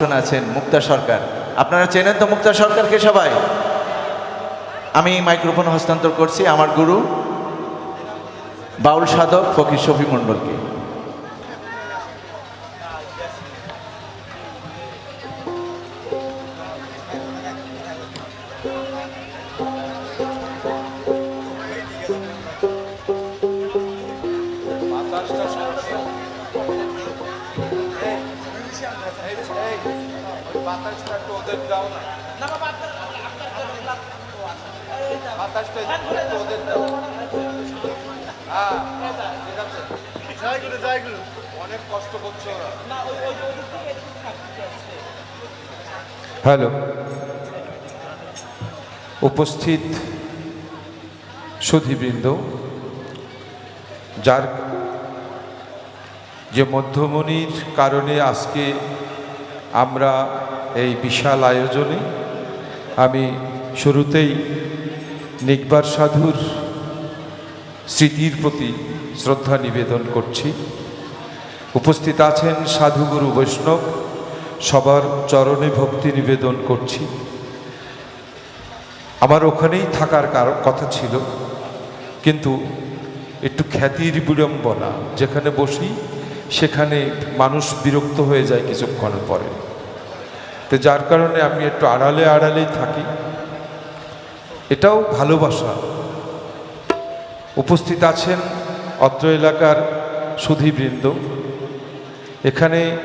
আছেন মুক্তা সরকার। আপনারা চেনেন তো মুক্তা সরকারকে সবাই? আমি মাইক্রোফোন হস্তান্তর করছি আমার গুরু বাউল সাধক ফকির শফি মণ্ডলকে। অনেক কষ্ট করছে ওরা। হ্যালো। উপস্থিত সুধীবৃন্দ যার যে মধ্যমণির কারণে আজকে আমরা এই বিশাল আয়োজনে আমি শুরুতেই নিকবার সাধুর স্মৃতির প্রতি শ্রদ্ধা নিবেদন করছি। উপস্থিত আছেন সাধুগুরু বৈষ্ণব, সবার চরণে ভক্তি নিবেদন করছি। আমার ওখানেই থাকার কার- কথা ছিল, কিন্তু একটু খ্যাতির বিড়ম্বনা, যেখানে বসি সেখানে মানুষ বিরক্ত হয়ে যায় কিছুক্ষণ পরে। তো যার কারণে আমি একটু আড়ালে আড়ালেই থাকি। এটাও ভালোবাসা। উপস্থিত আছেন অত্র এলাকার সুধীবৃন্দ। এখানে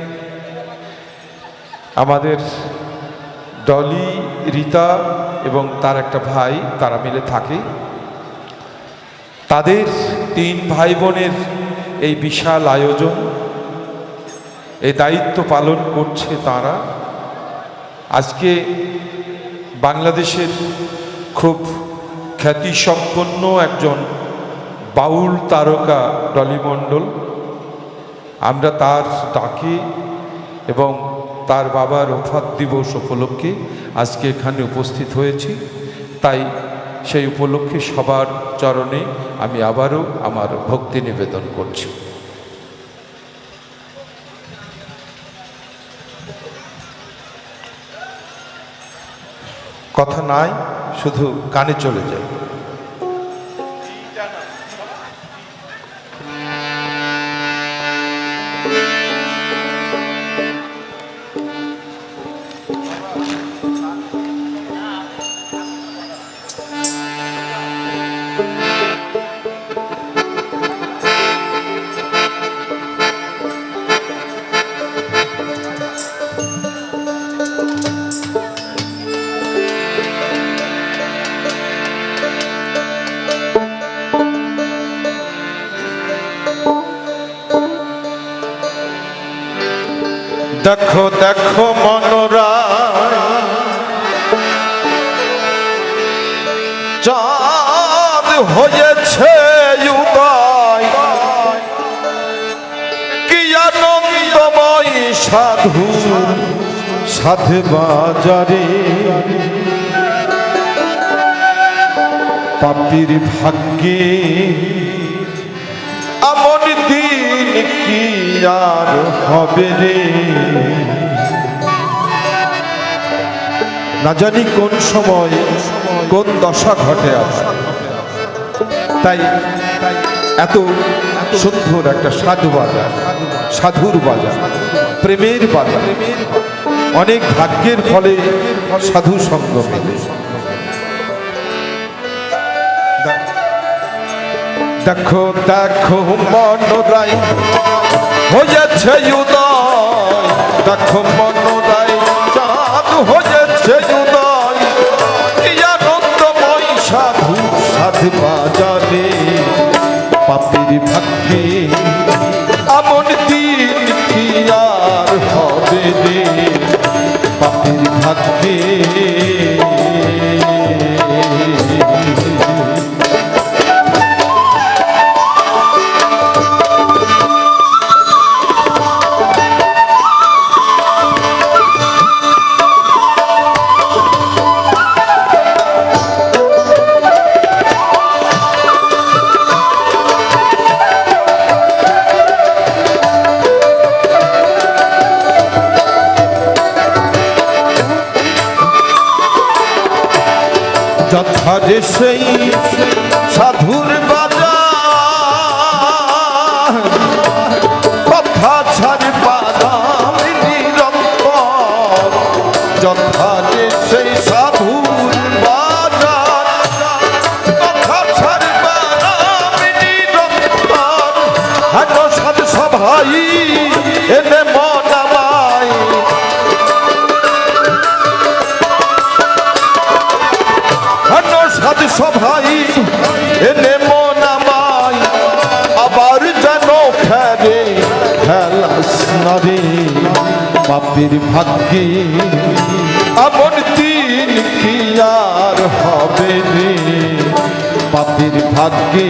আমাদের ডলি, রীতা এবং তার একটা ভাই, তারা মিলে থাকে। তাদের তিন ভাই বোনের এই বিশাল আয়োজন, এই দায়িত্ব পালন করছে তারা। আজকে বাংলাদেশের খুব খ্যাতিসম্পন্ন একজন বাউল তারকা ডলি মণ্ডল। আমরা তার ডাকে এবং তার বাবার ওফাত দিবস উপলক্ষে আজকে এখানে উপস্থিত হয়েছি। তাই সেই উপলক্ষে সবার চরণে আমি আবারও আমার ভক্তি নিবেদন করছি। কথা নাই শুধু কানে চলে যায়। দেখো দেখো মনোরা। চাঁদ হয়েছে উদয়। সাধু সাধে বাজারে। পাপির ভাগ্যে দিন কি আর হবে রে? না জানি কোন সময়, কোন দশা ঘটে আছে। তাই এত সুন্দর একটা সাধু বাজার, সাধুর বাজার, প্রেমের বাজার। অনেক ভাগ্যের ফলে সাধু সঙ্গ মেলে। দেখো দেখো মনোরাই হয়েছে উদয়। দেখো মনোরাই চাঁদ হয়েছে সাধু সাধু বাজারে পাপির ভাগ্যে এমন দিন কি আর হবে পাপির ভাগ্যে আছে সেই সাধুর বাজা কথা ছাড় পালাম নিরন্তর যথা যে সেই সাধুর বাজার। কথা ছাড় পালাম নিরন্তর বাপের ভাগ্যে আপন তিন কি আর হবে রে বাপের ভাগ্যে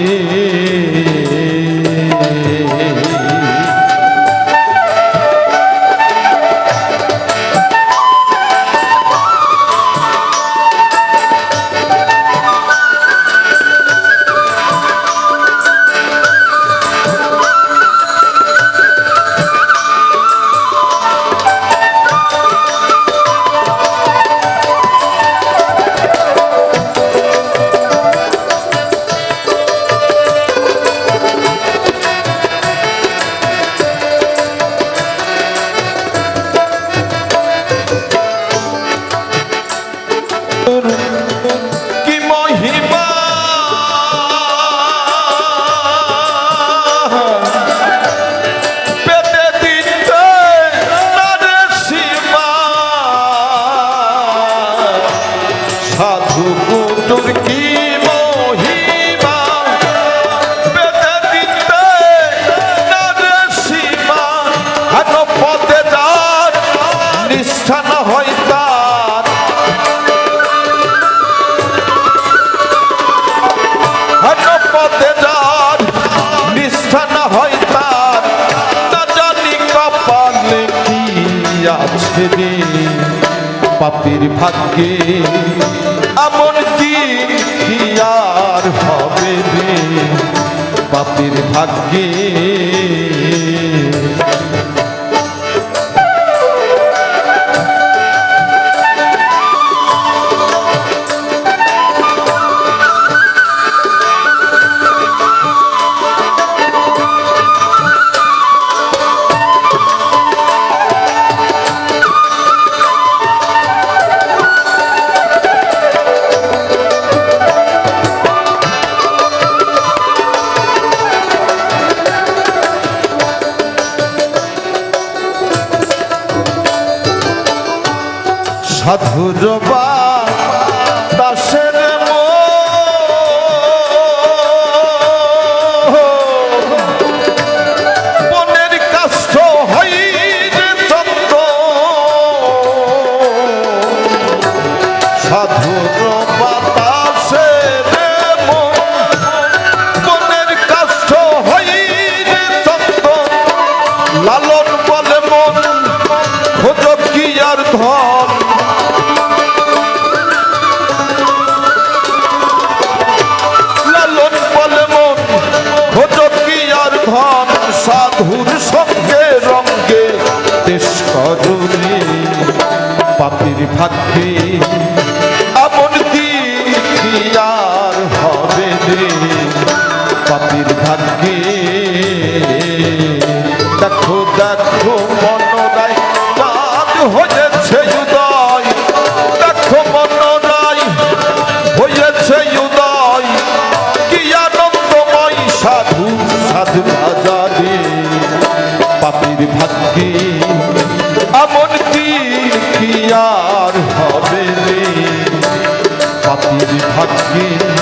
আছে ভাগ্যে এমন কি আর হবে পাপের ভাগ্যে হুজবা থাকবে 길.